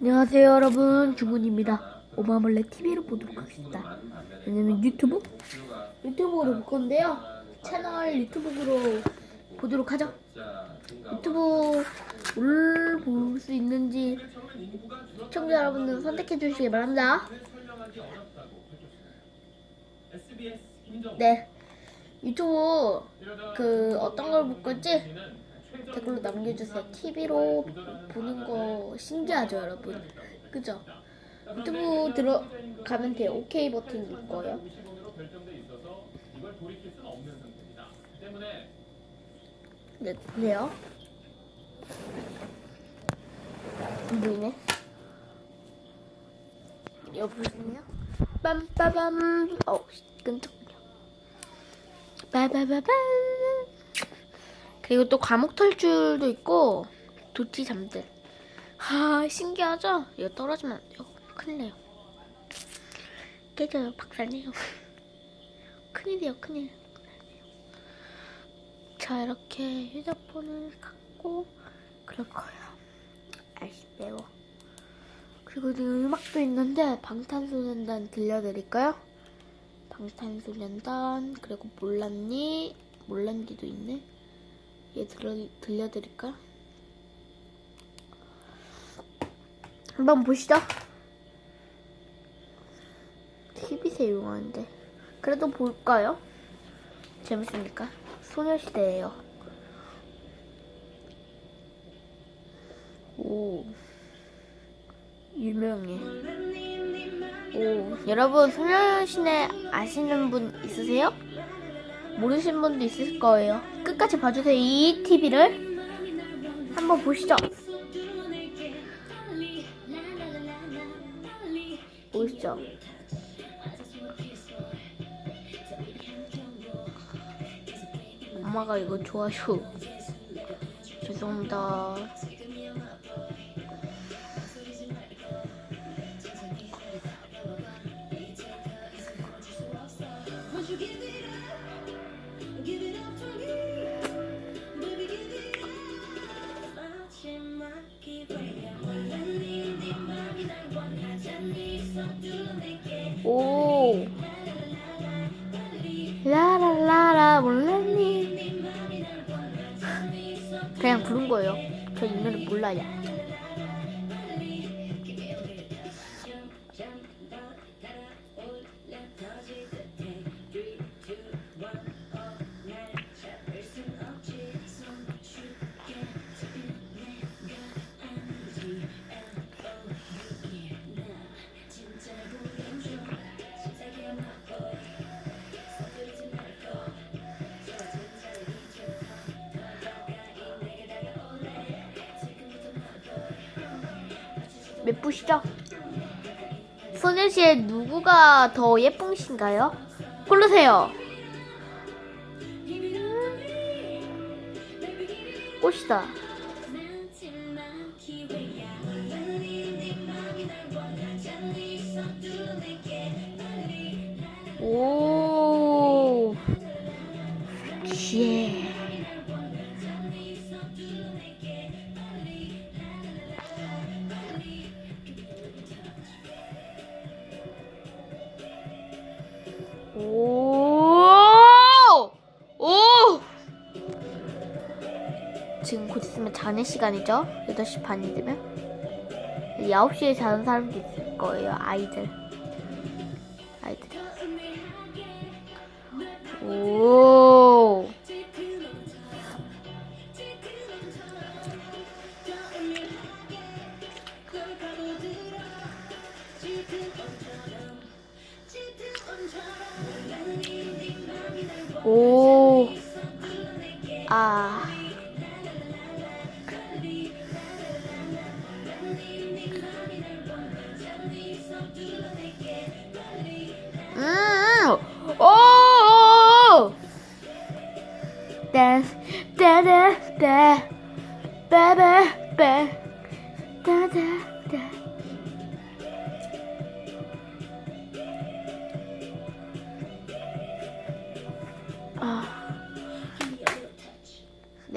안녕하세요 여러분. 주문입니다. 오마몰래 TV로 보도록 하겠습니다. 왜냐면 유튜브? 유튜브로 볼 건데요. 채널 유튜브로 보도록 하죠. 유튜브를 볼수 있는지 시청자 여러분들 선택해 주시기 바랍니다. 네. 유튜브 그 어떤 걸 볼 건지 댓글로 남겨주세요. TV로 보는 거 신기하죠, 여러분? 그죠? 유튜브 들어가면 돼요. OK 버튼 거예요. 네, 그래요. 안 보이네. 여보세요? 빰빠밤. 어, 끈적거려. 빠바바밤. 그리고 또 과목 탈출도 있고 도티 잠들. 하 신기하죠? 이거 떨어지면 안 돼요. 큰일 나요. 깨져요. 박살내요. 큰일이에요. 큰일. 자 이렇게 휴대폰을 갖고 그럴 거예요. 아이씨 매워. 그리고 지금 음악도 있는데 방탄소년단 들려드릴까요? 방탄소년단 그리고 몰랐니? 몰랐니도 있네. 얘 들려, 들려드릴까? 한번 보시죠. TV에서 이용하는데. 그래도 볼까요? 재밌으니까. 소녀시대예요. 오. 유명해. 오. 여러분, 소녀시대 아시는 분 있으세요? 모르시는 분도 있을 거예요. 끝까지 봐주세요. 이 TV를 한번 보시죠. 보이시죠? 엄마가 이거 좋아요. 죄송합니다. 저이 노래 몰라요. 예쁘시죠? 소녀시대 누구가 더 예쁘신가요? 고르세요. 꽃이다. 자는 시간이죠? 8시 반이 되면? 9시에 자는 사람도 있을 거예요. 아이들.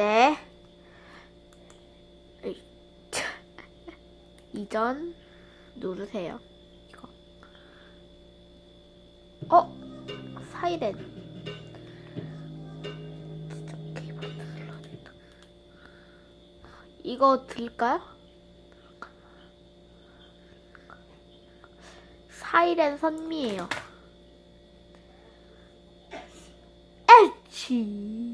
네. 에이, 차. 이전 누르세요. 이거. 어? 사이렌. 진짜 케이블 눌러야 된다. 이거 들까요? 사이렌 선미예요. 에치.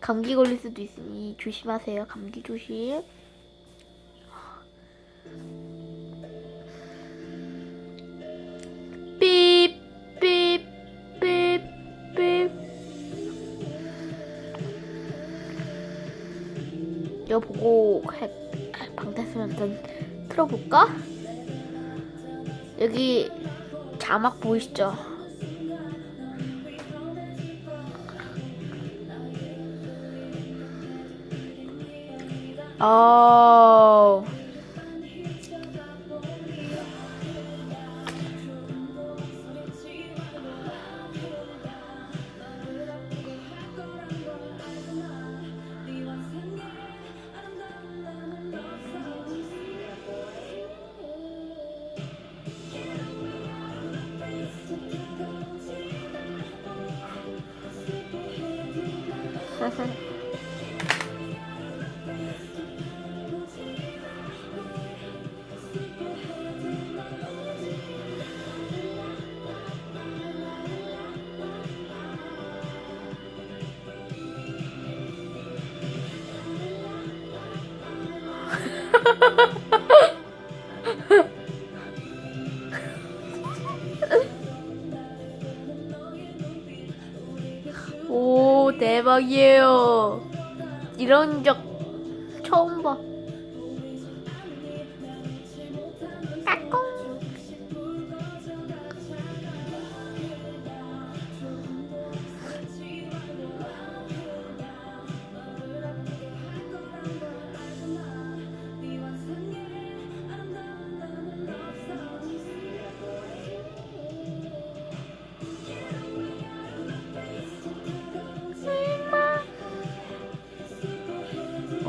감기 걸릴 수도 있으니 조심하세요. 감기 조심. 이거 보고 해, 방탄소년단 틀어볼까? 여기 자막 보이시죠? 어. 오, 대박이에요. 이런 적 처음 봐.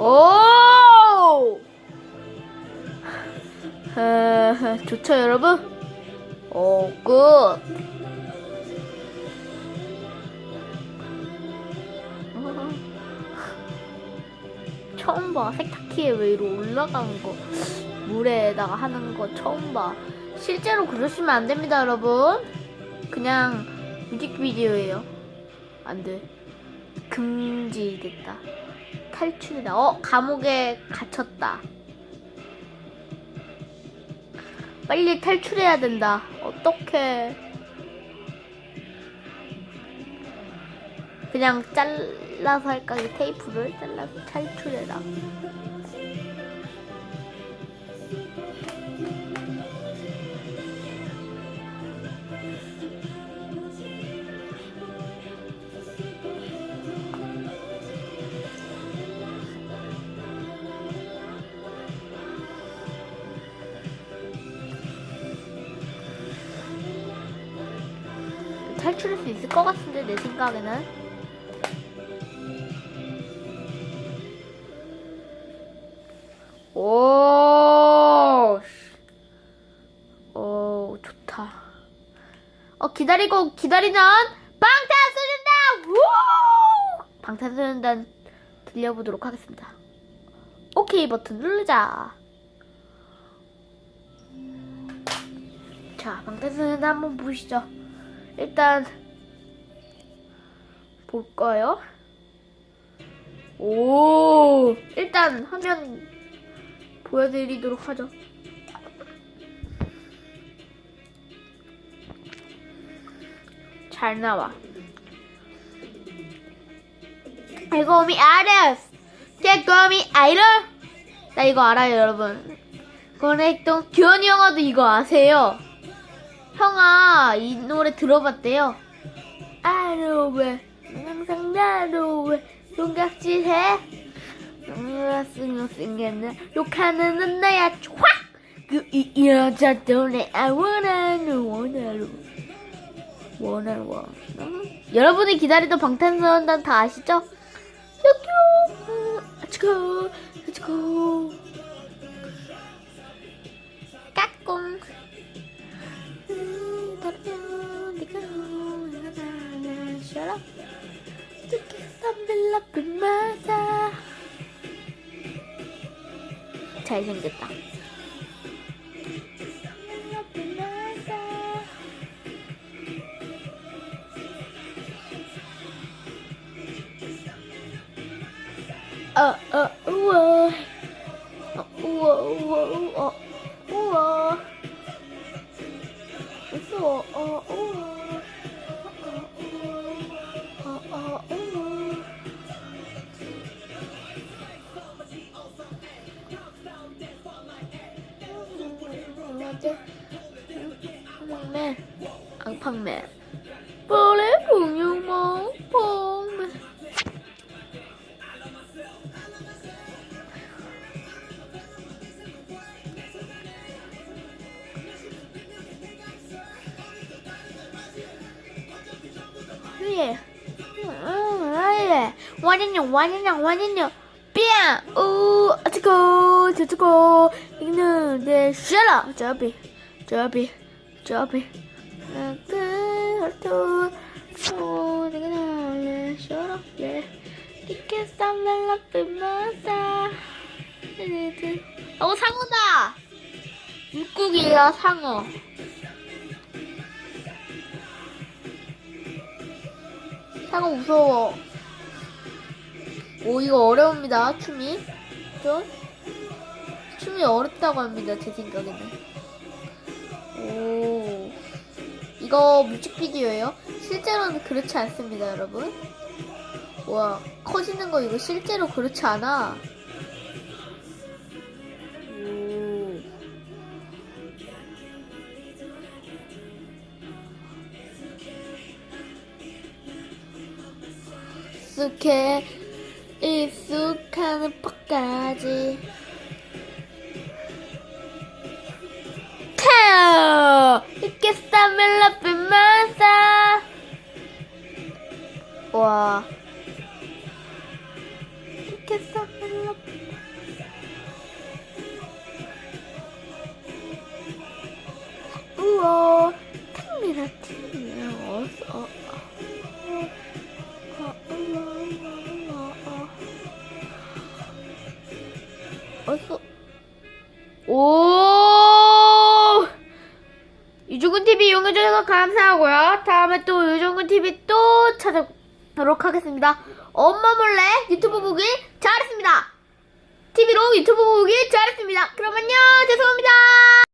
오! 아, 좋죠, 여러분? 오, 굿. 처음 봐. 세탁기에 왜 이리 올라가는 거. 물에다가 하는 거 처음 봐. 실제로 그러시면 안 됩니다, 여러분. 그냥 뮤직비디오예요. 안 돼. 금지됐다. 탈출이다. 어, 감옥에 갇혔다. 빨리 탈출해야 된다. 어떡해. 그냥 잘라서 할까? 이 테이프를 잘라서 탈출해라. 탈출할 수 있을 것 같은데, 내 생각에는. 오, 씨. 오, 좋다. 어, 기다리고, 기다리는 방탄소년단! 우! 방탄소년단 들려보도록 하겠습니다. 오케이 버튼 누르자. 자, 방탄소년단 한번 보시죠. 일단 볼까요? 오, 일단 화면 보여드리도록 하죠. 잘 나와. 알고미 아레스, 개고미 아이를. 나 이거 알아요, 여러분. 고넥동 규현이 형아도 이거 아세요? 형아 이 노래 들어봤대요. 아로 왜 항상 나로 왜 동각질해? 너무나 생겼네 욕하는 넌 나야 촥! 그이 이 여자도 내 원하는 원하로 원하는 원 여러분이 기다리던 방탄소년단 다 아시죠? 큐큐 렛츠고 렛츠고 잘생겼다. 예. 예. 완전요, 완전요, 완전요. 뺨! 우, 어쩌고, 저쩌고. 이거는 내 쉐라. 저비, 저비, 저비. 그, 헐토. 오, 내가 나를 쉐라. 예. 이렇게 쌈멜라 삐마다. 어, 상어다! 물고기야, 상어. 상어 무서워. 오, 이거 어려웁니다, 춤이. 좀? 춤이 어렵다고 합니다, 제 생각에는. 오. 이거 뮤직비디오예요? 실제로는 그렇지 않습니다, 여러분. 와, 커지는 거 이거 실제로 그렇지 않아. 익숙해. 익숙한 퍽까지. 타요! 이렇게 스타멜라 빈마사 와. 이렇게 스타멜라 우와 어. 어서 오 유종근 TV 이용해 주셔서 감사하고요. 다음에 또 유종근 TV 또 찾아보도록 하겠습니다. 엄마 몰래 유튜브 보기 잘했습니다. TV로 유튜브 보기 잘했습니다. 그럼 안녕 죄송합니다.